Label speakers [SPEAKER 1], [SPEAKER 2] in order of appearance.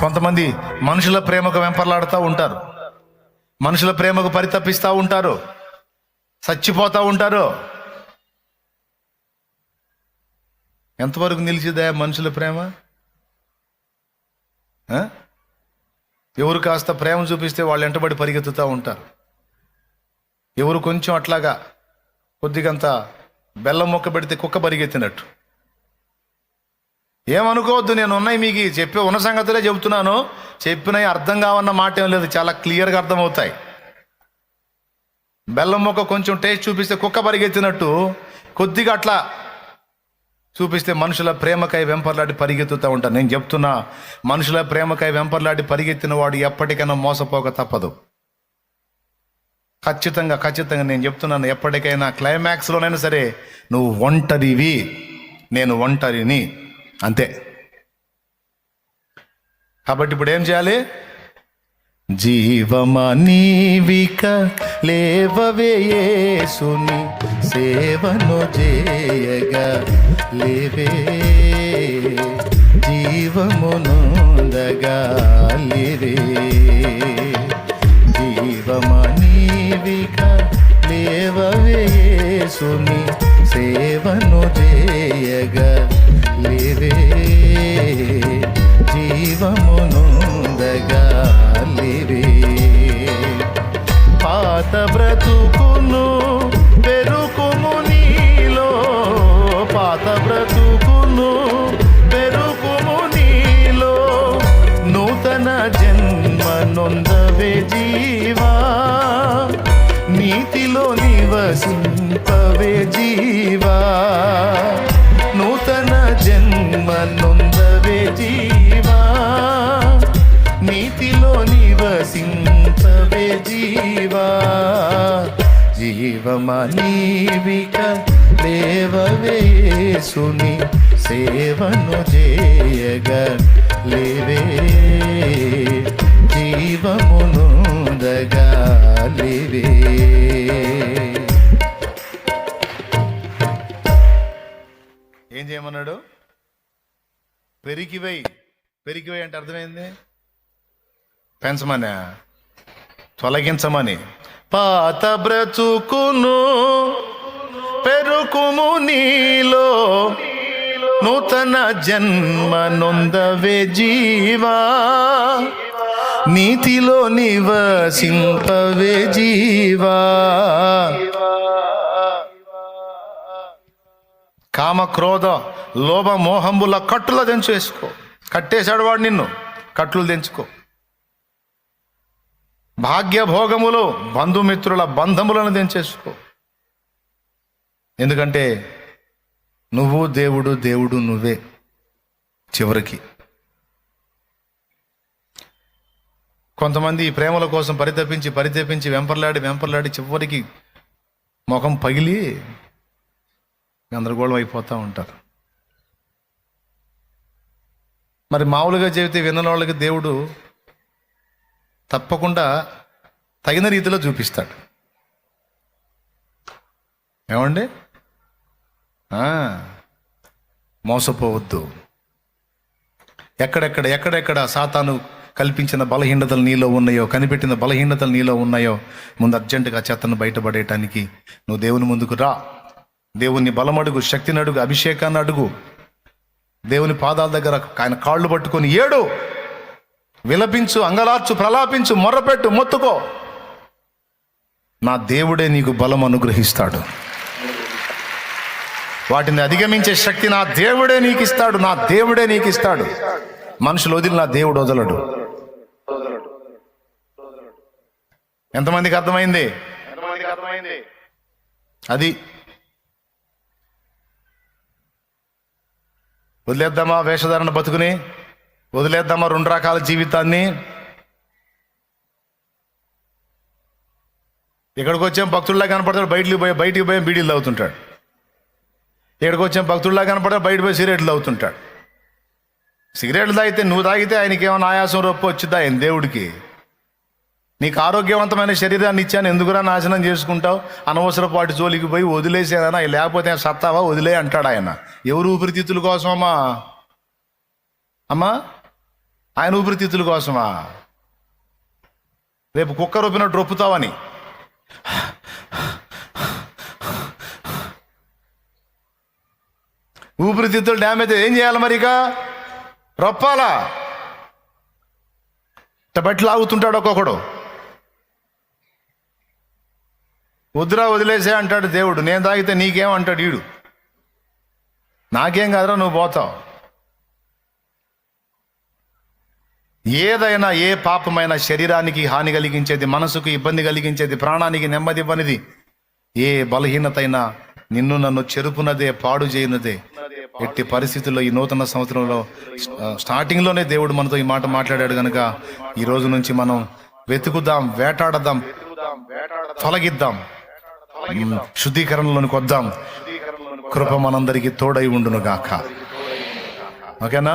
[SPEAKER 1] కొంతమంది మనుషుల ప్రేమకు వెంపర్లాడుతూ ఉంటారు. మనుషుల ప్రేమకు పరితపిస్తూ ఉంటారు. చచ్చిపోతూ ఉంటారు. ఎంతవరకు నిలిచిదా మనుషుల ప్రేమ? ఎవరు కాస్త ప్రేమ చూపిస్తే వాళ్ళు వెంటబడి పరిగెత్తుతూ ఉంటారు. ఎవరు కొంచెం అట్లాగా కొద్దిగంత బెల్లం మొక్క పెడితే కుక్క పరిగెత్తినట్టు. ఏమనుకోవద్దు నేను ఉన్నాయి మీకు. చెప్పే ఉన్న సంగతులే చెబుతున్నాను. చెప్పినవి అర్థం కావన్న మాట ఏం లేదు. చాలా క్లియర్గా అర్థమవుతాయి. బెల్లం మొక్క కొంచెం టేస్ట్ చూపిస్తే కుక్క పరిగెత్తినట్టు కొద్దిగా అట్లా చూపిస్తే మనుషుల ప్రేమకై వెంపర్లాడి పరిగెత్తుతూ ఉంటాను నేను చెప్తున్నా మనుషుల ప్రేమకై వెంపర్లాడి పరిగెత్తిన వాడు ఎప్పటికైనా మోసపోక తప్పదు. ఖచ్చితంగా ఖచ్చితంగా నేను చెప్తున్నాను ఎప్పటికైనా క్లైమాక్స్లోనైనా సరే నువ్వు ఒంటరివి. నేను ఒంటరిని. అంతే. కాబట్టి ఇప్పుడు ఏం చేయాలి? జీవమా నీవిక లేవవే యేసుని సేవను చేయగా లేవే జీవమునుందగా లేవే. నివసింపవే జీవా. నూతన జన్మ నొందవే జీవా. నీతిలో నివసింపవే జీవా. జీవమా నీవిక లేవవే సుని సేవను చేయగ లేవ ఏం చేయమన్నాడు? పెరిగివై పెరిగివై అంటే అర్థమైంది? పెంచమని తొలగించమని. పాత బ్రతుకును పెరుకుము నీలో నూతన జన్మ నొందవే జీవా. నీతిలో నివసింపవే జీవా. కామ క్రోధ లోభ మోహంబుల కట్టుల తెంచేసుకో. కట్టేశాడు వాడు నిన్ను. కట్లు తెంచుకో. భాగ్య భోగములు బంధుమిత్రుల బంధములను తెంచేసుకో. ఎందుకంటే నువ్వు దేవుడు దేవుడు నువ్వే చివరికి. కొంతమంది ఈ ప్రేమల కోసం పరితపించి పరితపించి వెంపర్లాడి వెంపర్లాడి చివరికి ముఖం పగిలి గందరగోళం అయిపోతూ ఉంటారు. మరి మామూలుగా చెబితే విన్న వాళ్ళకి దేవుడు తప్పకుండా తగిన రీతిలో చూపిస్తాడు. ఏమండి? మోసపోవద్దు. ఎక్కడెక్కడ ఎక్కడెక్కడ సాతాను కల్పించిన బలహీనతలు నీలో ఉన్నాయో కనిపెట్టిన బలహీనతలు నీలో ఉన్నాయో ముందు అర్జెంటుగా చెత్తను బయటపడేయటానికి నువ్వు దేవుని ముందుకు రా. దేవుని బలమడుగు శక్తిని అడుగు అభిషేకాన్ని అడుగు. దేవుని పాదాల దగ్గర ఆయన కాళ్ళు పట్టుకొని ఏడు. విలపించు అంగలార్చు ప్రలాపించు మొర్రపెట్టు మొత్తుకో. నా దేవుడే నీకు బలం అనుగ్రహిస్తాడు. వాటిని అధిగమించే శక్తి నా దేవుడే నీకు ఇస్తాడు నా దేవుడే నీకు ఇస్తాడు మనుషులు వదిలి నా దేవుడు వదలడు. ఎంతమందికి అర్థమైంది ఎంతమందికి అర్థమైంది? అది వదిలేద్దామా వేషధారణ బతుకుని? వదిలేద్దామా రెండు రకాల జీవితాన్ని? ఇక్కడికి వచ్చాం భక్తుల్లా కనపడతాడు బయటికి పోయి బయటికి పోయి బీడీలు అవుతుంటాడు ఇక్కడికి వచ్చాం భక్తుల్లా కనపడతాడు బయట పోయి సిగరెట్లు అవుతుంటాడు సిగరెట్లు తాగితే నువ్వు తాగితే ఆయనకి ఏమైనా ఆయాసం రొప్పి వచ్చిద్దా ఆయన దేవుడికి? నీకు ఆరోగ్యవంతమైన శరీరాన్ని ఇచ్చాను ఎందుకురా నాశనం చేసుకుంటావు? అనవసరపు వాటి జోలికి పోయి వదిలేసేదనా లేకపోతే సత్తావా? వదిలే అంటాడు ఆయన. ఎవరు ఊపిరితిత్తుల కోసం అమ్మా అమ్మా ఆయన ఊపిరితిత్తుల కోసమా? రేపు కుక్క రూపిన రొప్పుతావని. ఊపిరితిత్తులు డ్యామేజ్ ఏం చేయాలి మరి ఇక? రొప్పాలా? బట్టి లాగుతుంటాడు ఒక్కొక్కడు. వద్దురా వదిలేసే అంటాడు దేవుడు. నేను తాగితే నీకేం అంటాడు ఈడు? నాకేం కాదురా నువ్వు పోతావు. ఏదైనా ఏ పాపమైన శరీరానికి హాని కలిగించేది మనసుకు ఇబ్బంది కలిగించేది ప్రాణానికి నెమ్మది ఇవ్వనిది ఏ బలహీనతైనా నిన్ను నన్ను చెరుపునదే పాడు చేయనదే. ఎట్టి పరిస్థితుల్లో ఈ నూతన సంవత్సరంలో స్టార్టింగ్లోనే దేవుడు మనతో ఈ మాట మాట్లాడాడు కనుక ఈ రోజు నుంచి మనం వెతుకుదాం వేటాడదాం తొలగిద్దాం. శుద్ధీకరణలోనికి వద్దాం. కృప మనందరికీ తోడై ఉండును గాక ఓకేనా?